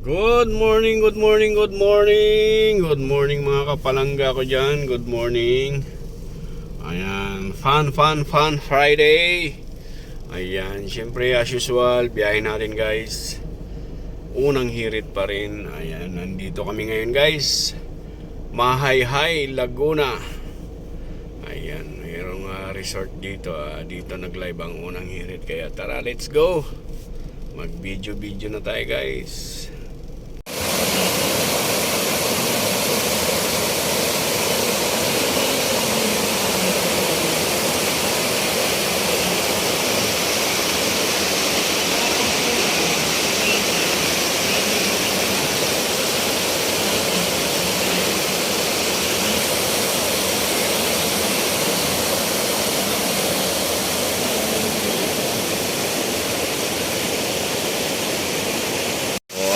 Good morning, good morning, good morning. Good morning mga kapalangga ko dyan. Good morning. Ayan, fun, fun, fun Friday. Ayan, syempre as usual, biyahe natin guys. Unang hirit pa rin. Ayan, nandito kami ngayon guys. Mahayhay, Laguna. Ayan, mayroong ah, resort dito. ah. dito nag-live ang unang hirit. Kaya tara, let's go. Mag-video-video na tayo guys.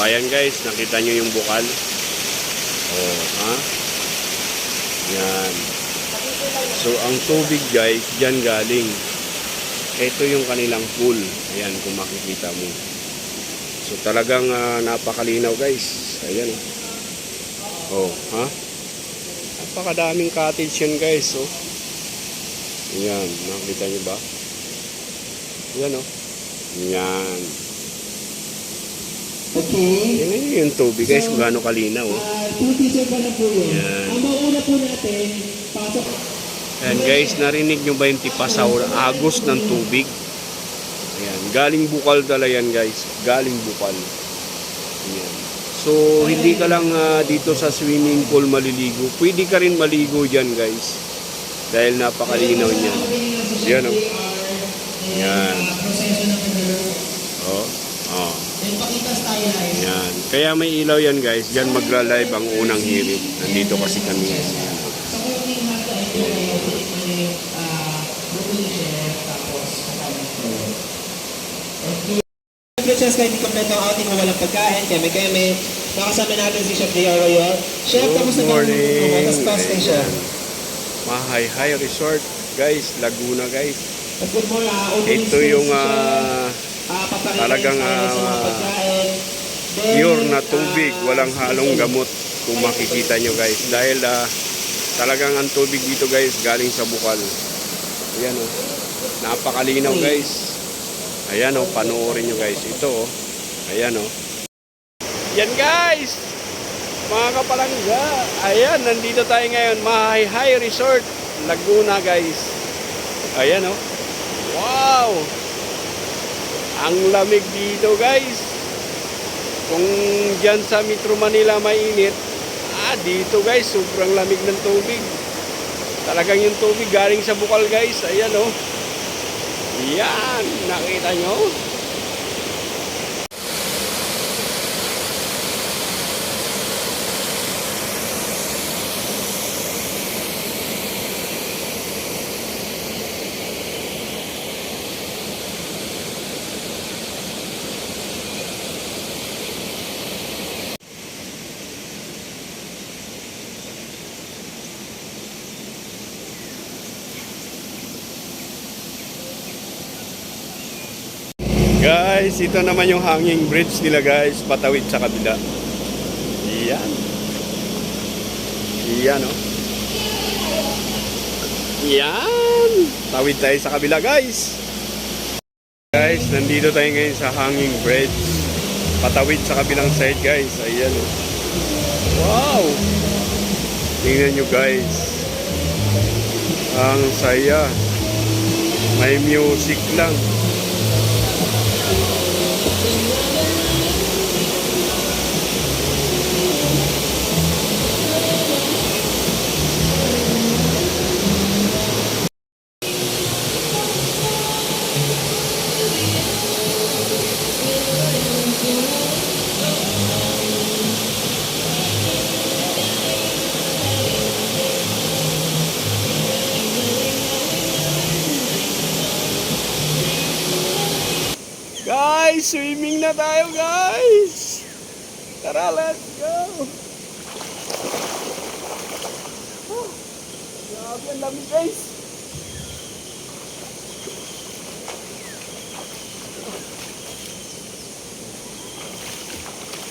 Ayan guys, nakita nyo yung bukal. Oh, ha? Yan. So, ang tubig guys, dyan galing. Ito yung kanilang pool. Ayan, kung makikita mo. So, talagang ah, napakalinaw guys. Ayan. Oh, oh ha? Napakadaming cottage yan guys. Oh. Ayan, nakita nyo ba? Ayan oh. Yan. Okay. Yan yung tubig guys, kung gaano kalinaw. Oh. Uh, teacher pa na po yun. Yan. Ang mauna po natin, pasok. Ayan guys, narinig nyo ba yung tipasaw, agos ng tubig? Ayan, galing bukal dala yan guys, galing bukal. Ayan. So, hindi ka lang ah, dito sa swimming pool maliligo, pwede ka rin maligo dyan guys. Dahil napakalinaw niyan. Yan oh. Yan. proseso ng pag Oh. Oh. Then pakitas tayo na yun. Yan. Kaya may ilaw yan guys, dyan magla-live ang unang hirit. Nandito kasi kami. Sa chef, tapos Chef, kahit hindi kompleto ang outing mo walang pagkain, keme keme. Nakasama natin si Chef J.R. Royal. Chef, Good kamusta ba? morning. Kamusta pa station? Ayan. Mahay High Resort guys, Laguna guys. Ah, Ito yung space talagang. Then, pure na tubig, ah, walang halong gamot kung makikita nyo guys. Dahil ah, talagang ang tubig dito guys galing sa bukal. Ayan o. Napakalinaw guys. Ayan o, panoorin nyo guys. Ito o. Ayan o. Yan guys! Mga kapalangga. Ayan, nandito tayo ngayon. Mahay High Resort, Laguna guys. Ayan o. Wow! Ang lamig dito guys. Kung dyan sa Metro Manila mainit, ah dito guys, sobrang lamig ng tubig. Talagang yung tubig galing sa bukal guys. Ayan oh. Yan, nakita nyo? Guys, ito naman yung hanging bridge nila guys, patawid sa kabila. Yan. Yan oh. Yan. Tawid tayo sa kabila guys. Guys, nandito tayo ngayon sa hanging bridge. Patawid sa kabilang side guys. Ayan oh. Wow. Tingnan nyo guys. Ang saya. May music lang. guys! Swimming na tayo guys! Tara, let's go! Oh, grabe ang lamig guys!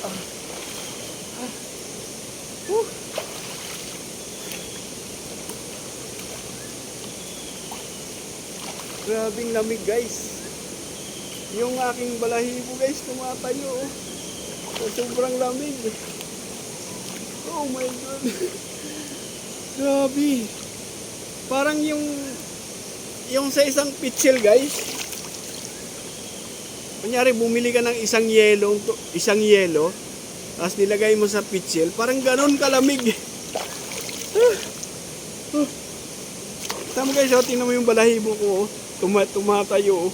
Ah. Ah. Grabing lamig guys! Yung aking balahibo guys, tumatayo. oh. Sa sobrang lamig. Oh my God. Grabe. Parang yung yung sa isang pitchel guys. Kunyari bumili ka ng isang yelo, isang yelo, tapos nilagay mo sa pitchel, parang ganon kalamig. Tama guys, oh, tingnan mo yung balahibo ko, oh. Tuma tumatayo, oh.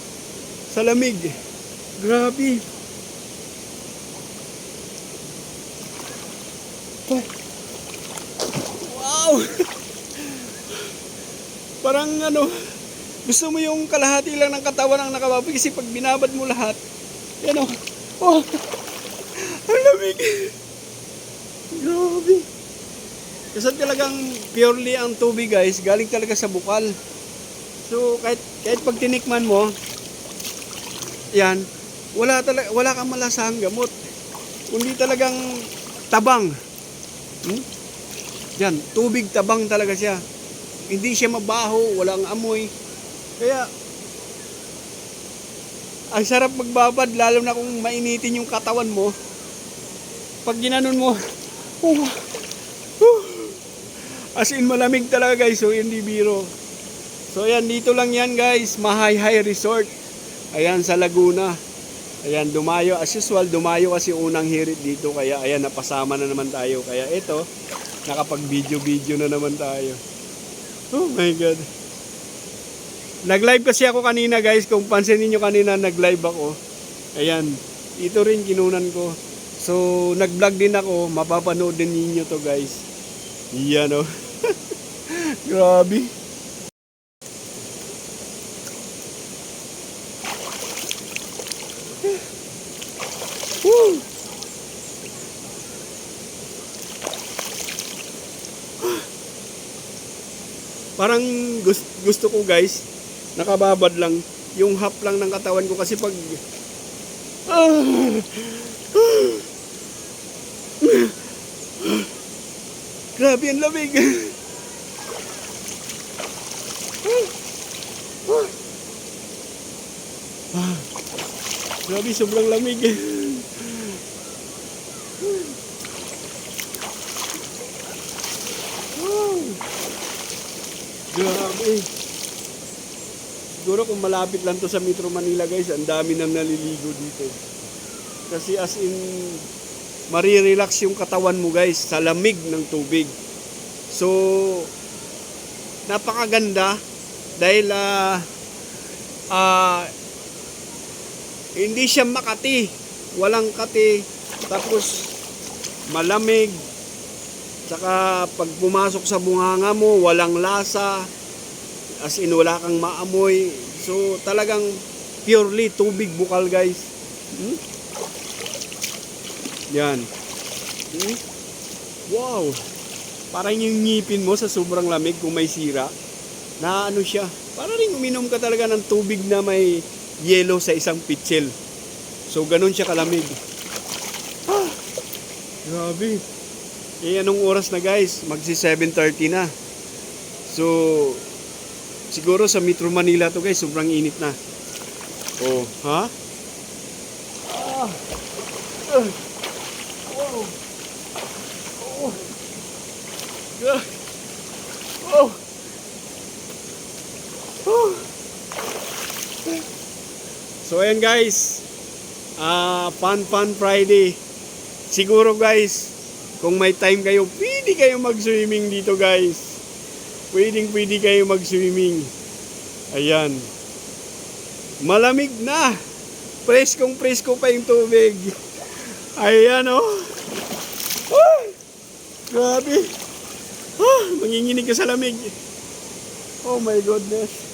Sa lamig. Grabe. Oh. Wow! Parang ano, gusto mo yung kalahati lang ng katawan ang nakababi kasi pag binabad mo lahat, yan o. Oh, ang lamig. Grabe. Kasi talagang purely ang tubig guys, galing talaga sa bukal. So kahit kahit pag tinikman mo, yan, wala talaga wala kang malasang gamot. Kundi talagang tabang. Hmm? Yan, tubig tabang talaga siya. Hindi siya mabaho, walang amoy. Kaya ang sarap magbabad lalo na kung mainitin yung katawan mo. Pag ginanon mo, oh, oh, as in malamig talaga guys, so hindi biro. So ayan, dito lang yan guys, Mahay High Resort. Ayan sa Laguna. Ayan, dumayo. As usual, dumayo kasi unang hirit dito. Kaya ayan, napasama na naman tayo. Kaya ito, nakapag-video-video na naman tayo. Oh my God. Nag-live kasi ako kanina guys. Kung pansinin nyo kanina, nag-live ako. Ayan, ito rin kinunan ko. So, nag-vlog din ako. Mapapanood din ninyo to guys. Yan oh. Grabe. Parang gusto, gusto ko guys, nakababad lang, yung half lang ng katawan ko kasi pag Ah! Grabe ang lamig. Ah, Grabe, sobrang lamig. Wow. Grabe. Siguro kung malapit lang to sa Metro Manila guys, ang dami nang naliligo dito. Kasi as in, marirelax yung katawan mo guys sa lamig ng tubig. So, napakaganda dahil ah ah, hindi siya makati. Walang kati. Tapos, malamig. Saka pag pumasok sa bunganga mo, walang lasa. As in, wala kang maamoy. So, talagang purely tubig bukal, guys. Hmm? Yan. Hmm? Wow! Parang yung ngipin mo sa sobrang lamig kung may sira. Na ano siya. Para rin uminom ka talaga ng tubig na may yelo sa isang pitchel. So, ganun siya kalamig. Ah! Grabe. Eh, anong oras na guys? Magsi 7.30 na. So, siguro sa Metro Manila to guys, sobrang init na. Oh, ha? Ah! Oh! Ah! Oh! Oh! So ayan guys, ah Fun Fun Friday. Siguro guys, kung may time kayo, pwede kayo mag-swimming dito guys. Pwedeng pwede kayo mag-swimming. Ayan. Malamig na. Preskong presko pa yung tubig. Ayan oh. Ah, grabe. Ah, manginginig ka sa lamig. Oh my goodness.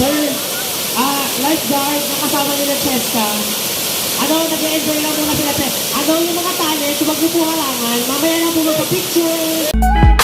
Sir, ah, lifeguard na kasama nila Cheska. Ano, nag-enjoy lang muna sila. Ano yung mga talent, huwag niyo po halangan. Mamaya na po magpa-picture.